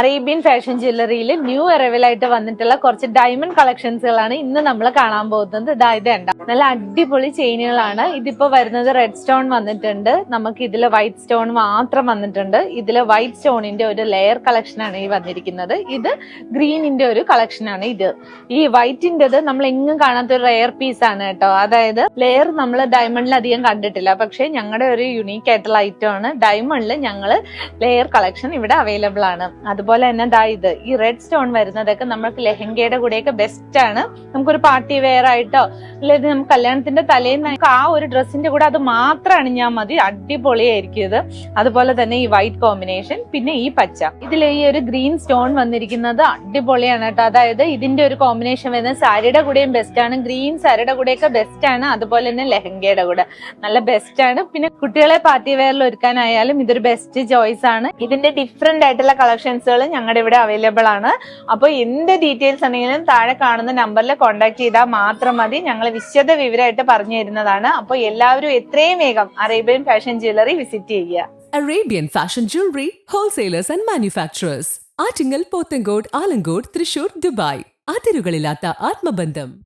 Arabian fashion ജ്വല്ലറിയിൽ new arrival ആയിട്ട് വന്നിട്ടുള്ള കുറച്ച് ഡയമണ്ട് കളക്ഷൻസുകളാണ് ഇന്ന് നമ്മൾ കാണാൻ പോകുന്നത്. ഇതാ ഇത് നല്ല അടിപൊളി ചെയിനുകളാണ്. ഇതിപ്പോ വരുന്നത് റെഡ് സ്റ്റോൺ വന്നിട്ടുണ്ട്. നമുക്ക് ഇതിൽ വൈറ്റ് സ്റ്റോൺ മാത്രം വന്നിട്ടുണ്ട്. ഇതിൽ വൈറ്റ് സ്റ്റോണിന്റെ ഒരു ലെയർ കളക്ഷനാണ് ഈ വന്നിരിക്കുന്നത്. ഇത് ഗ്രീനിന്റെ ഒരു കളക്ഷനാണ് ഇത്. ഈ വൈറ്റിന്റെത് നമ്മൾ എങ്ങും കാണാത്ത ഒരു റെയർ പീസ് ആണ് കേട്ടോ. അതായത് ലെയർ നമ്മൾ ഡയമണ്ടിൽ അധികം കണ്ടിട്ടില്ല. പക്ഷെ ഞങ്ങളുടെ ഒരു യുണീക്ക് ആയിട്ടുള്ള ഐറ്റം ആണ്. ഡയമണ്ടിൽ ഞങ്ങൾ ലെയർ കളക്ഷൻ ഇവിടെ അവൈലബിൾ ആണ്. അതുപോലെ തന്നെ ദാ ഇത് ഈ റെഡ് സ്റ്റോൺ വരുന്നതൊക്കെ നമ്മൾക്ക് ലെഹങ്കയുടെ കൂടെയൊക്കെ ബെസ്റ്റ് ആണ്. നമുക്കൊരു പാർട്ടി വെയർ ആയിട്ടോ അല്ലെങ്കിൽ നമുക്ക് കല്യാണത്തിന്റെ തലേന്ന് നമുക്ക് ആ ഒരു ഡ്രസ്സിന്റെ കൂടെ അത് മാത്രം അണിഞ്ഞാൽ മതി. അടിപൊളിയായിരിക്കും ഇത്. അതുപോലെ തന്നെ ഈ വൈറ്റ് കോമ്പിനേഷൻ പിന്നെ ഈ പച്ച. ഇതിൽ ഈ ഒരു ഗ്രീൻ സ്റ്റോൺ വന്നിരിക്കുന്നത് അടിപൊളിയാണ് കേട്ടോ. അതായത് ഇതിന്റെ ഒരു കോമ്പിനേഷൻ വരുന്നത് സാരിയുടെ കൂടെയും ബെസ്റ്റ് ആണ്. ഗ്രീൻ സാരിയുടെ കൂടെയൊക്കെ ബെസ്റ്റ് ആണ്. അതുപോലെ തന്നെ ലെഹങ്കയുടെ കൂടെ. നല്ല ബെസ്റ്റ് ആണ്. പിന്നെ കുട്ടികളെ പാർട്ടി വെയറിൽ ഒരുക്കാനായാലും ഇതൊരു ബെസ്റ്റ് ചോയ്സ് ആണ്. ഇതിന്റെ ഡിഫറെന്റ് ആയിട്ടുള്ള കളക്ഷൻസുകൾ ഞങ്ങളുടെ ഇവിടെ അവൈലബിൾ ആണ്. അപ്പോൾ എന്ത് ഡീറ്റെയിൽസ് ആണെങ്കിലും താഴെ കാണുന്ന നമ്പറിൽ കോൺടാക്ട് ചെയ്താൽ മാത്രം മതി. ഞങ്ങൾ വിശദ വിവരമായിട്ട് പറഞ്ഞു തരുന്നതാണ്. അപ്പോൾ എല്ലാവരും എത്രയും വേഗം അറേബ്യൻ ഫാഷൻ ജ്വല്ലറി വിസിറ്റ് ചെയ്യുക. Arabian fashion Jewelry, Wholesalers and Manufacturers. Attingal Pothencode Alamcode Thrissur Dubai. അതിരുകളില്ലാത്ത ആത്മബന്ധം.